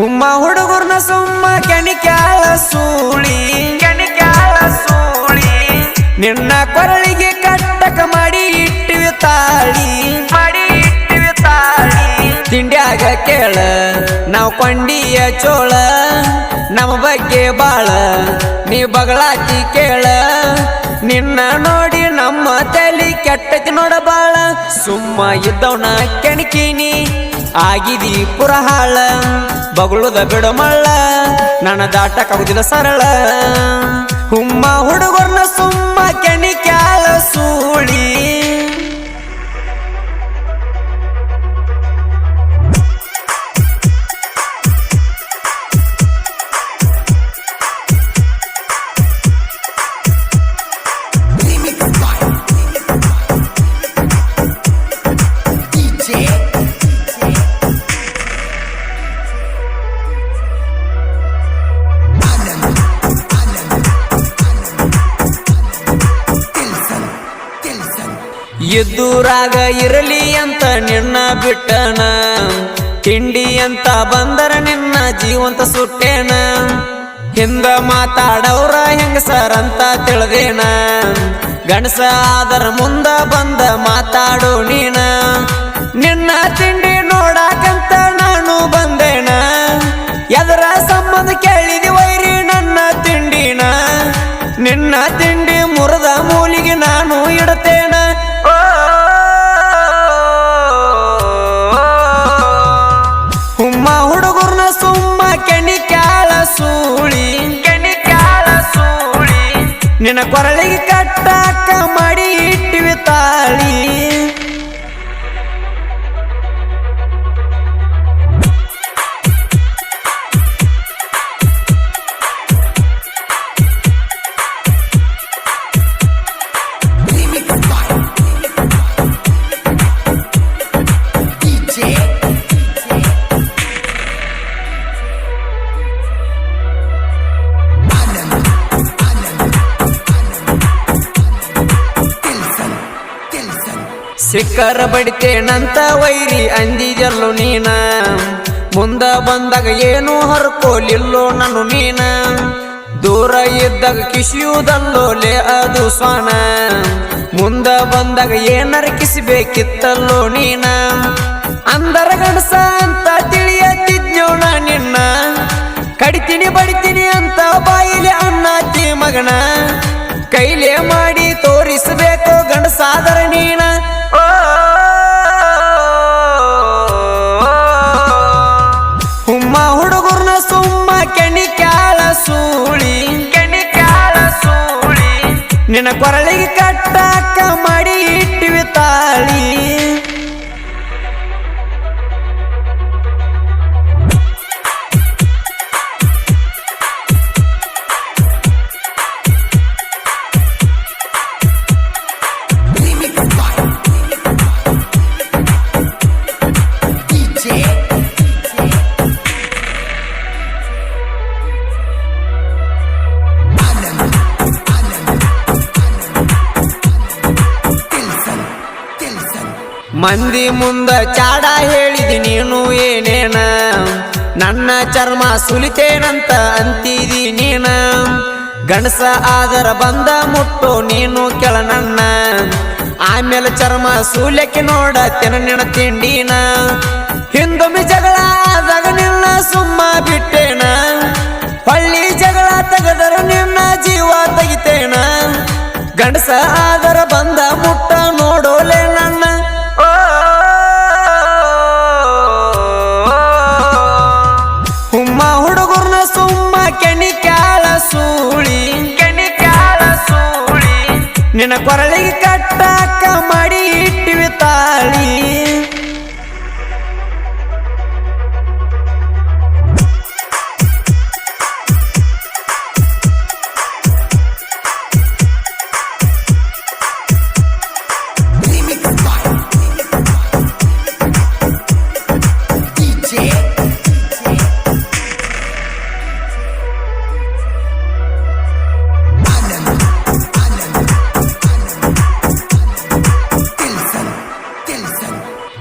ಹುಮ್ಮ ಹುಡುಗರ್ನ ಸುಮ್ಮ ಕೆಣಿಕ್ಯಾಳ ಸೂಳಿ. ಕೆಣಿಕ್ಯಾಳ ಸೂಳಿ. ನಿನ್ನ ಕೊರಳಿಗೆ ಕಟ್ಟಕ ಮಾಡಿ ಇಟ್ಟಿವಿ ತಾಳಿ. ಮಾಡಿ ಇಟ್ಟಿವಿ ತಾಳಿ. ತಿಂಡ್ಯಾಗ ಕೇಳ ನಾವು ಕೊಂಡಿಯ ಚೋಳ. ನಮ್ಮ ಬಗ್ಗೆ ಬಾಳ ನೀ ಬಗಳಾಕಿ ಕೇಳ. ನಿನ್ನ ನೋಡಿ ನಮ್ಮ ತಲಿ ನೋಡ ಬಾಳ. ಸುಮ್ಮ ಇದ್ದವನ ಕೆಣಕಿನಿ. ಆಗಿದಿ ಪುರಹಾಳ. ಹಾಳ ಬಗಳುದ ಬಿಡಮಳ್ಳ ನನ್ನ ದಾಟಕ್ಕಾಗುದಿಲ್ಲ ಸರಳ. ಹುಮ್ಮ ಹುಡುಗರ್ನ ಎದ್ದೂರಾಗ ಇರಲಿ ಅಂತ ನಿನ್ನ ಬಿಟ್ಟನ. ತಿಂಡಿ ಅಂತ ಬಂದರ ನಿನ್ನ ಜೀವಂತ ಸುಟ್ಟೇನ. ಹಿಂದ ಮಾತಾಡವ್ರ ಹೆಂಗಸರ್ ಅಂತ ತಿಳಿದೇನ. ಗಣಸ ಆದರ ಮುಂದ ಬಂದ ಮಾತಾಡು ನಿನ್ನ ಕೊರಳಿಗೆ ಕಟ್ಟಾಕ ಮಾಡಿ ಇಟ್ಟಿವಿ ತಾಳಿ. ಸಿಕ್ಕರ ಬಡಿತೇನಂತ ವೈರಿ ಅಂದಿದೆಲ್ಲೋ ನೀನ? ಮುಂದ ಬಂದಾಗ ಏನು ಹರ್ಕೋಲಿಲ್ಲೋ ನಾನು ನೀನ? ದೂರ ಇದ್ದಾಗ ಕಿಸಿಯುವುದಲ್ಲೋಲೆ ಅದು ಸ್ವಾನ? ಮುಂದ ಬಂದಾಗ ಏನರ ಕಿಸಬೇಕಿತ್ತಲ್ಲೋ ನೀನ? ಅಂದರ ಗಣಸ ಅಂತ ತಿಳಿಯತ್ತಿದ್ಯೋಣ ನಿನ್ನ? ಕಡಿತೀನಿ ಬಡಿತೀನಿ ಅಂತ ಬಾಯಿಲೆ ಅಣ್ಣಾತಿ ಮಗನ? ಕೈಲೇ ಮಾಡಿ ತೋರಿಸಬೇಕು ಗಂಡಸಾದರ ನೀನ? ನಿನ್ನ ಕೊರಳಿಗೆ ಕಟ್ಟಾಕ ಮಾಡಿ ಇಟ್ಟಿವಿ ತಾಳಿ. ಮಂದಿ ಮುಂದ ಚಾಡ ಹೇಳಿದಿ ನೀನು ಏನೇನ? ನನ್ನ ಚರ್ಮ ಸುಲಿತೇನಂತ ಅಂತಿದಿ ನೀನ? ಗಣಸ ಆದರ ಬಂದ ಮುಟ್ಟು ನೀನು ಕೆಳ ನನ್ನ. ಆಮೇಲೆ ಚರ್ಮ ಸೂಲ್ಯಕ್ಕೆ ನೋಡ ತೆನ ತಿಂಡಿನ ಹಿಂದೊಮ್ಮೆ ಜಗಳ ಆದಾಗ ನಿನ್ನ ಸುಮ್ಮ ಬಿಟ್ಟೇನ? ಹಳ್ಳಿ ಜಗಳ ತೆಗೆದರ ನಿನ್ನ ಜೀವ ತೆಗಿತೇನ? ಗಂಡಸ ಆದರ ಬಂದ ಮುಟ್ಟ ನೋಡೋಲೆ ನನ್ನ ನಿನ್ನ ಕೊರಳಿಗೆ ಕಟ್ಟಾಕ ಮಾಡಿ ಇಟ್ಟಿವಿ ತಾಳಿ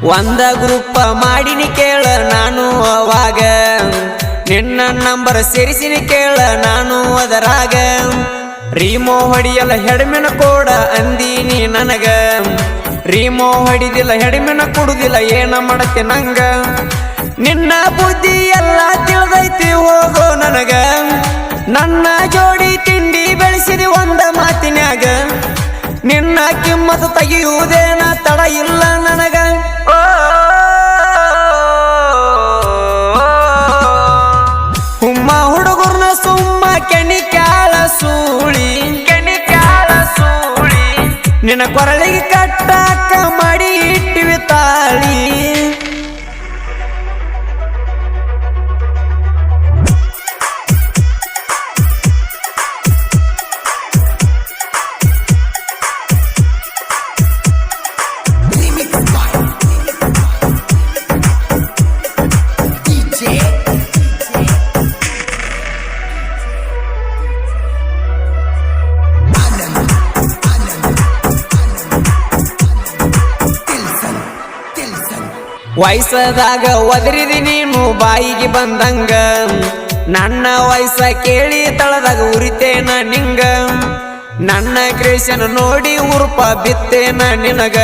ಒಂದ ಗ್ರೂಪ ಮಾಡಿನಿ ಕೇಳ ನಾನು ಅವಾಗ. ನಿನ್ನ ನಂಬರ್ ಸೇರಿಸಿನಿ ಕೇಳ ನಾನು ಅದರಾಗ. ರೀಮೋ ಹೊಡಿಯಲ್ಲ ಹೆಡಮಿನ ಕೋಡ ಅಂದೀನಿ ನನಗ. ರೀಮೋ ಹೊಡಿದಿಲ್ಲ ಹೆಡಮಿನ ಕೊಡುದಿಲ್ಲ ಏನ ಮಾಡತ್ತೆ ನಂಗ. ನಿನ್ನ ಬುದ್ಧಿ ಎಲ್ಲ ತಿಳಿದೈತಿ ಹೋಗೋ ನನಗ. ನನ್ನ ಜೋಡಿ ತಿಂಡಿ ಬೆಳೆಸಿದಿ ಒಂದ ಮಾತಿನಾಗ ನಿನ್ನ ಕಿಮ್ಮತ್ತು ತೆಗೆಯುವುದೇನ ತಡ ಇಲ್ಲ ನನಗ ನಿನ್ನ ಕೊರಳಿಗೆ ಕಟ್ಟಾಕ ಮಾಡಿ ಇಟ್ಟಿವಿ ತಾಳಿ. ವಯಸ್ಸದಾಗ ಒದರಿದಿ ನೀನು ಬಾಯಿಗೆ ಬಂದಂಗ. ನನ್ನ ವಯಸ್ಸ ಕೇಳಿ ತಳದಾಗ ಉರಿತೇನ ನಿಂಗ. ನನ್ನ ಕ್ರೇಶನ ನೋಡಿ ಉರುಪ ಬಿತ್ತೇನ ನಿನಗ.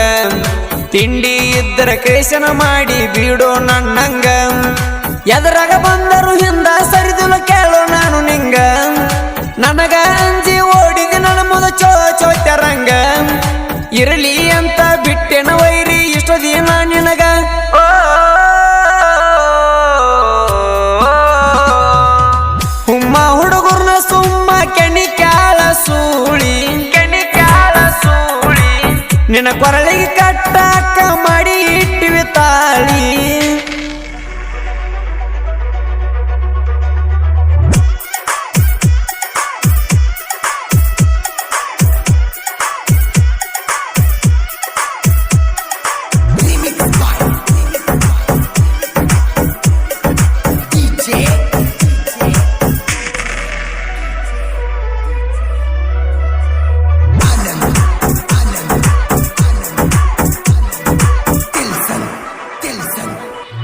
ತಿಂಡಿ ಇದ್ದರ ಕ್ರೇಶನ ಮಾಡಿ ಬಿಡೋ ನನ್ನಂಗ. ಎದರಾಗ ಬಂದರು ಹಿಂದ ಸರಿದಿಲ್ಲ ನಿನ್ನ ಕೊರಳಿಗೆ ಕಟ್ಟಾಕ ಮಾಡಿ ಇಟ್ಟಿವಿ ತಾಳಿ.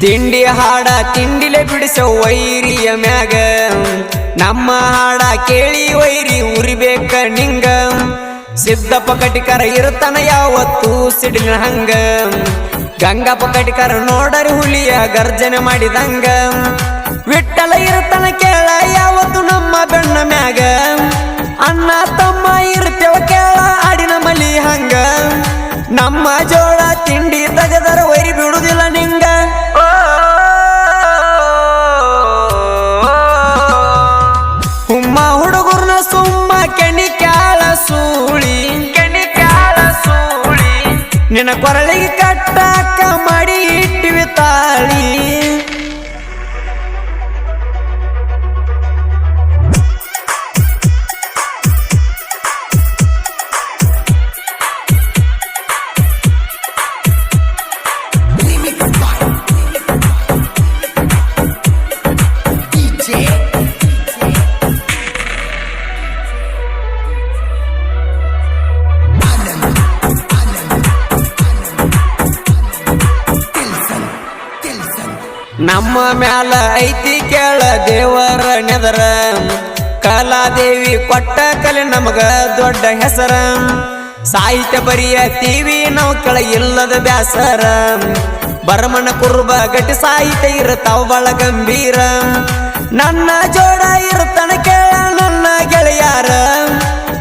ತಿಂಡಿ ಹಾಡ ತಿಂಡಿಲೆ ಬಿಡಿಸೋ ವೈರಿಯ ಮ್ಯಾಗ. ನಮ್ಮ ಹಾಡ ಕೇಳಿ ವೈರಿ ಉರಿಬೇಕ ನಿಂಗ. ಸಿದ್ದಪ್ಪ ಕಟಿಕರ ಇರುತ್ತಾನ ಯಾವತ್ತು ಸಿಡಿಲ ಹಂಗ. ಗಂಗಪ್ಪ ಕಟಿಕರ ನೋಡರಿ ಹುಲಿಯ ಗರ್ಜನೆ ಮಾಡಿದಂಗ. ವಿಠಲ ಇರುತ್ತಾನ ಕೇಳ ಯಾವತ್ತು ನಮ್ಮ ಬೆಣ್ಣ ಮ್ಯಾಗ. ಅಣ್ಣ ತಮ್ಮ ಇರ್ತೇವ ಕೇಳ ಆಡಿನ ಮಲಿ ಹಂಗ. ನಮ್ಮ ಜೋಳ ತಿಂಡಿ ತಗದರ ವೈರಿ ಬಿಡುದಿಲ್ಲ ನಿಂಗ. ನಿನ್ನ ಕೊರಳಿಗೆ ಕಟ್ಟಾಕ ಮಾಡಿ ಇಟ್ಟಿವಿ ತಾಳಿ. ನಮ್ಮ ಮ್ಯಾಲ ಐತಿ ಕೇಳ ದೇವರ ನೆದರ. ಕಲಾದೇವಿ ಕೊಟ್ಟ ಕಲೆ ನಮಗ ದೊಡ್ಡ ಹೆಸರ. ಸಾಹಿತ್ಯ ಬರಿಯತೀವಿ ನಾವು ಕೆಳಗಿಲ್ಲದ ಬ್ಯಾಸರ. ಬರಮಣ ಕುರುಬ ಗಟ್ಟಿ ಸಾಹಿತ್ಯ ಇರ್ತಾವ ಬಳ ಗಂಭೀರ. ನನ್ನ ಜೋಡ ಇರ್ತನ ಕೇಳ ನನ್ನ ಗೆಳೆಯಾರ.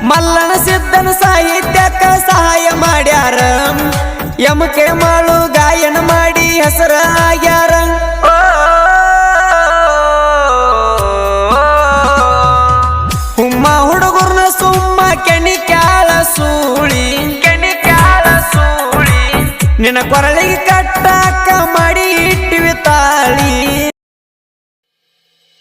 ಮಲ್ಲನ ಸಿದ್ಧನ ಸಾಹಿತ್ಯಕ್ಕ ಸಹಾಯ ಮಾಡ್ಯಾರ. ಯಮಕೆ ಮಾಳು ಗಾಯನ ಮಾಡಿ ಹೆಸರ ಆಗ್ಯಾರ ನಿನ್ನ ಕೊರಳಿಗೆ ಕಟ್ಟಾಕ ಮಾಡಿ ಇಟ್ಟಿವಿ ತಾಳಿ.